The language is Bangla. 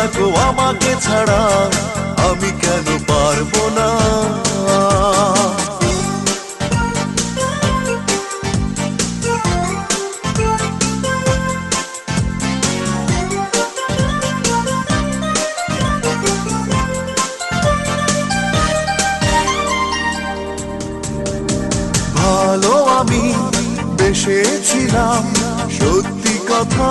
ভালো থাকো আমাকে ছাড়া আমি কেন পারব না? ভালো আমি বেসেছিলাম সত্যি কথা